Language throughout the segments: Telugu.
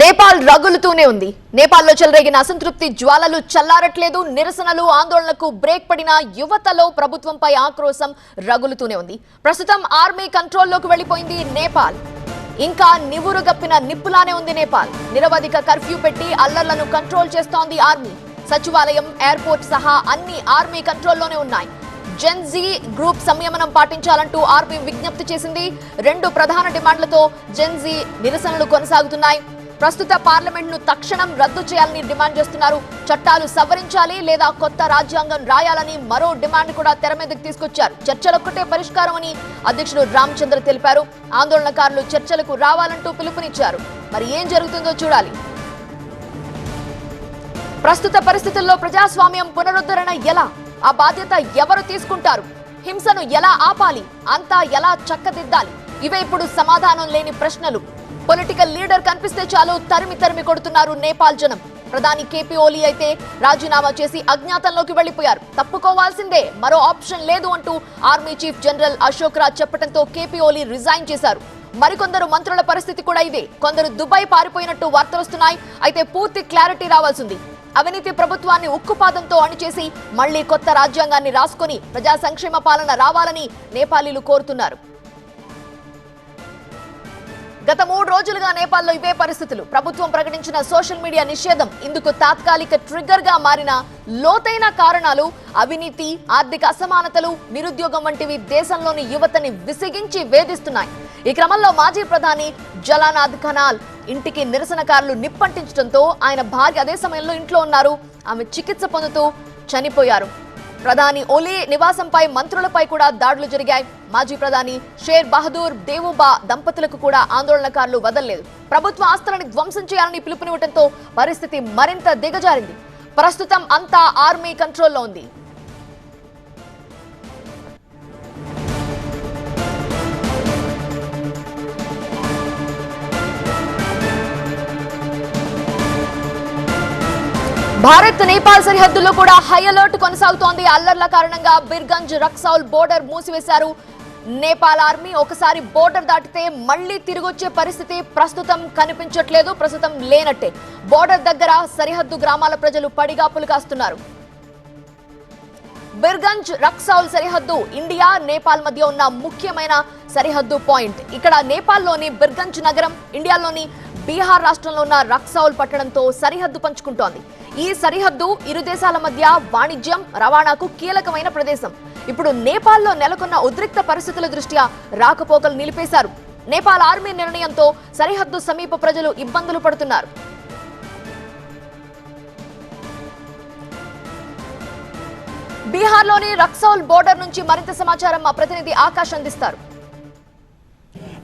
నేపాల్ రగులుతూనే ఉంది. నేపాల్లో చెలరేగిన అసంతృప్తి జ్వాలలు చల్లారట్లేదు. నిరసనలు ఆందోళనకు బ్రేక్ పడిన యువతలో ప్రభుత్వంపై ఆక్రోశం రగులుతూనే ఉంది. ప్రస్తుతం ఆర్మీ కంట్రోల్లోకి వెళ్ళిపోయింది నేపాల్. ఇంకా నివురుగప్పిన నిప్పులానే ఉంది నేపాల్. నిరవధిక కర్ఫ్యూ పెట్టి అల్లర్లను కంట్రోల్ చేస్తోంది ఆర్మీ. సచివాలయం ఎయిర్పోర్ట్ సహా అన్ని ఆర్మీ కంట్రోల్లోనే ఉన్నాయి. జెన్జీ గ్రూప్ సంయమనం పాటించాలంటూ ఆర్మీ విజ్ఞప్తి చేసింది. రెండు ప్రధాన డిమాండ్లతో జెన్జీ నిరసనలు కొనసాగుతున్నాయి. ప్రస్తుత పార్లమెంట్ను తక్షణం రద్దు చేయాలని డిమాండ్ చేస్తున్నారు. చట్టాలు సవరించాలి లేదా కొత్త రాజ్యాంగం రాయాలని మరో డిమాండ్ కూడా తెర మీదకి తీసుకొచ్చారు. చర్చలొక్కటే పరిష్కారం అని అధ్యక్షుడు రామచంద్ర తెలిపారు. ఆందోళనకారులు చర్చలకు రావాలంటూ పిలుపునిచ్చారు. మరి ఏం జరుగుతుందో చూడాలి. ప్రస్తుత పరిస్థితుల్లో ప్రజాస్వామ్యం పునరుద్ధరణ ఎలా? ఆ బాధ్యత ఎవరు తీసుకుంటారు? హింసను ఎలా ఆపాలి? అంతా ఎలా చక్కదిద్దాలి? ఇవే ఇప్పుడు సమాధానం లేని ప్రశ్నలు. పొలిటికల్ లీడర్ కనిపిస్తే చాలు తరిమి తరిమి కొడుతున్నారు నేపాల్ జనం. ప్రధాని కేపీ ఓలీ అయితే రాజీనామా చేసి అజ్ఞాతంలోకి వెళ్ళిపోయారు తప్పుకోవాల్సిందే మరో ఆప్షన్ లేదు అంటూ army chief general Ashok Raj చెప్పడంతో కేపీ ఓలీ రిజైన్ చేశారు. మరికొందరు మంత్రుల పరిస్థితి కూడా ఇదే. కొందరు దుబాయ్ పారిపోయినట్టు వార్తలొస్తున్నాయి అయితే పూర్తి క్లారిటీ రావాల్సింది. అవినీతి ప్రభుత్వాన్ని ఉక్కుపాదంతో అణిచేసి మళ్ళీ కొత్త రాజ్యాంగాన్ని రాసుకొని ప్రజా సంక్షేమ పాలన రావాలని నేపాలీలు కోరుతున్నారు. గత మూడు రోజులుగా నేపాల్లో ఇవే పరిస్థితులు. ప్రభుత్వం ప్రకటించిన సోషల్ మీడియా నిషేధం ఇందుకు తాత్కాలిక ట్రిగ్గర్గా మారిన లోతైన కారణాలు అవినీతి ఆర్థిక అసమానతలు నిరుద్యోగం వంటివి దేశంలోని యువతని విసిగించి వేధిస్తున్నాయి. ఈ క్రమంలో మాజీ ప్రధాని జలానాథ్ ఖనాల్ ఇంటికి నిరసనకారులు నిప్పంటించడంతో ఆయన భార్య అదే సమయంలో ఇంట్లో ఉన్నారు. ఆమె చికిత్స పొందుతూ చనిపోయారు. ప్రధాని ఒలీ నివాసంపై మంత్రులపై కూడా దాడులు జరిగాయి. మాజీ ప్రధాని షేర్ బహదూర్ దేవుబా దంపతులకు కూడా ఆందోళనకారులు వదలలేదు. ప్రభుత్వ ఆస్తులను ధ్వంసం చేయాలని పిలుపునివ్వడంతో పరిస్థితి మరింత దిగజారింది. ప్రస్తుతం అంతా ఆర్మీ కంట్రోల్లో ఉంది. భారత్ నేపాల్ సరిహద్దుల్లో కూడా హై అలర్ట్ కొనసాగుతోంది. అల్లర్ల కారణంగా బిర్గంజ్ రక్సౌల్ బోర్డర్ మూసివేశారు. నేపాల్ ఆర్మీ ఒకసారి బోర్డర్ దాటితే మళ్ళీ తిరిగొచ్చే పరిస్థితి ప్రస్తుతం కనిపించట్లేదు ప్రస్తుతం లేనట్టే. బోర్డర్ దగ్గర సరిహద్దు గ్రామాల ప్రజలు పడిగాపులు కాస్తున్నారు. బిర్గంజ్ రక్సౌల్ సరిహద్దు ఇండియా నేపాల్ మధ్య ఉన్న ముఖ్యమైన సరిహద్దు పాయింట్. ఇక్కడ నేపాల్లోని బిర్గంజ్ నగరం ఇండియాలోని బీహార్ రాష్ట్రంలో ఉన్న రక్సౌల్ పట్టణంతో సరిహద్దు పంచుకుంటోంది. ఈ సరిహద్దు ఇరు దేశాల మధ్య వాణిజ్యం రవాణాకు కీలకమైన ప్రదేశం. ఇప్పుడు నేపాల్లో నెలకొన్న ఉద్రిక్త పరిస్థితుల దృష్ట్యా రాకపోకలు నిలిపేశారు. నేపాల్ ఆర్మీ నిర్ణయంతో సరిహద్దు సమీప ప్రజలు ఇబ్బందులు పడుతున్నారు. బీహార్లోని రక్సౌల్ బోర్డర్ నుంచి మరింత సమాచారం మా ప్రతినిధి ఆకాష్ అందిస్తారు.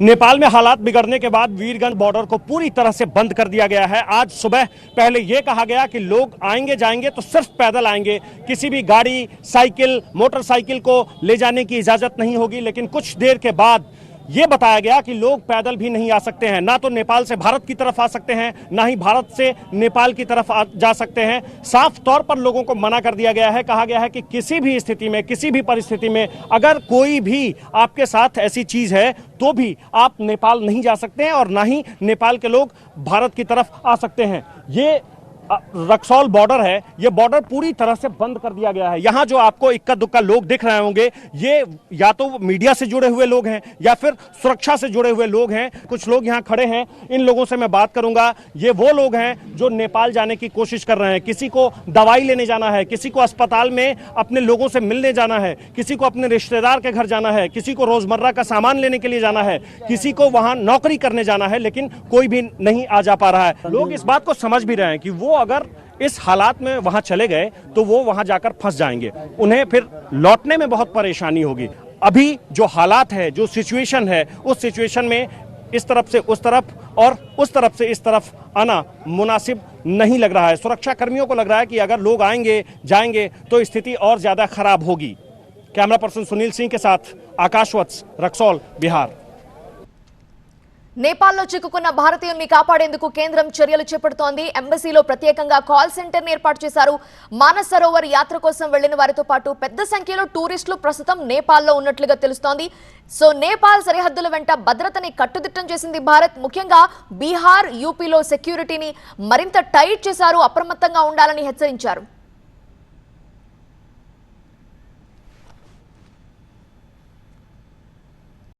नेपाल में हालात बिगड़ने के बाद वीरगंज बॉर्डर को पूरी तरह से बंद कर दिया गया है। आज सुबह पहले यह कहा गया कि लोग आएँगे, जाएँगे तो सिर्फ़ पैदल आएँगे। किसी भी गाड़ी, साइकिल, मोटरसाइकिल को ले जाने की इजाज़त नहीं होगी, लेकिन कुछ देर के बाद ये बताया गया कि लोग पैदल भी नहीं आ सकते हैं। ना तो नेपाल से भारत की तरफ़ आ सकते हैं, ना ही भारत से नेपाल की तरफ़ जा सकते हैं। साफ़ तौर पर लोगों को मना कर दिया गया है। कहा गया है कि किसी भी स्थिति में, किसी भी परिस्थिति में अगर कोई भी आपके साथ ऐसी चीज़ है तो भी आप नेपाल नहीं जा सकते हैं और ना ही नेपाल के लोग भारत की तरफ़ आ सकते हैं। ये रक्सौल बॉर्डर है, ये बॉर्डर पूरी तरह से बंद कर दिया गया है। यहाँ जो आपको इक्का दुक्का लोग दिख रहे होंगे, ये या तो मीडिया से जुड़े हुए लोग हैं, या फिर सुरक्षा से जुड़े हुए लोग हैं। कुछ लोग यहाँ खड़े हैं, इन लोगों से मैं बात करूँगा। ये वो लोग हैं जो नेपाल जाने की कोशिश कर रहे हैं। किसी को दवाई लेने जाना है, किसी को अस्पताल में अपने लोगों से मिलने जाना है, किसी को अपने रिश्तेदार के घर जाना है, किसी को रोज़मर्रा का सामान लेने के लिए जाना है, किसी को वहाँ नौकरी करने जाना है, लेकिन कोई भी नहीं आ जा पा रहा है। लोग इस बात को समझ भी रहे हैं कि वो अगर इस हालात में वहाँ चले गए तो वो वहाँ जाकर फंस जाएँगे। उन्हें फिर लौटने में बहुत परेशानी होगी। अभी जो हालात है, जो सिचुएशन है, उस सिचुएशन में इस तरफ़ से उस तरफ़ और उस तरफ़ से इस तरफ़ आना मुनासिब नहीं लग रहा है। सुरक्षा कर्मियों को लग रहा है कि अगर लोग आएँगे, जाएँगे तो स्थिति और ज़्यादा खराब होगी। कैमरा पर्सन सुनील सिंह के साथ आकाशवत्स रक्सौल, बिहार। నేపాల్లో చిక్కుకున్న భారతీయుల్ని కాపాడేందుకు కేంద్రం చర్యలు చేపడుతోంది. ఎంబసీలో ప్రత్యేకంగా కాల్ సెంటర్ ఏర్పాటు చేశారు. మానస్ సరోవర్ యాత్ర కోసం వెళ్ళిన వారితో పాటు పెద్ద సంఖ్యలో టూరిస్టులు ప్రస్తుతం నేపాల్లో ఉన్నట్లుగా తెలుస్తోంది. సో నేపాల్ సరిహద్దుల వెంట భద్రతని కట్టుదిట్టం చేసింది భారత్. ముఖ్యంగా బీహార్ యూపీలో సెక్యూరిటీని మరింత టైట్ చేశారు. అప్రమత్తంగా ఉండాలని హెచ్చరించారు.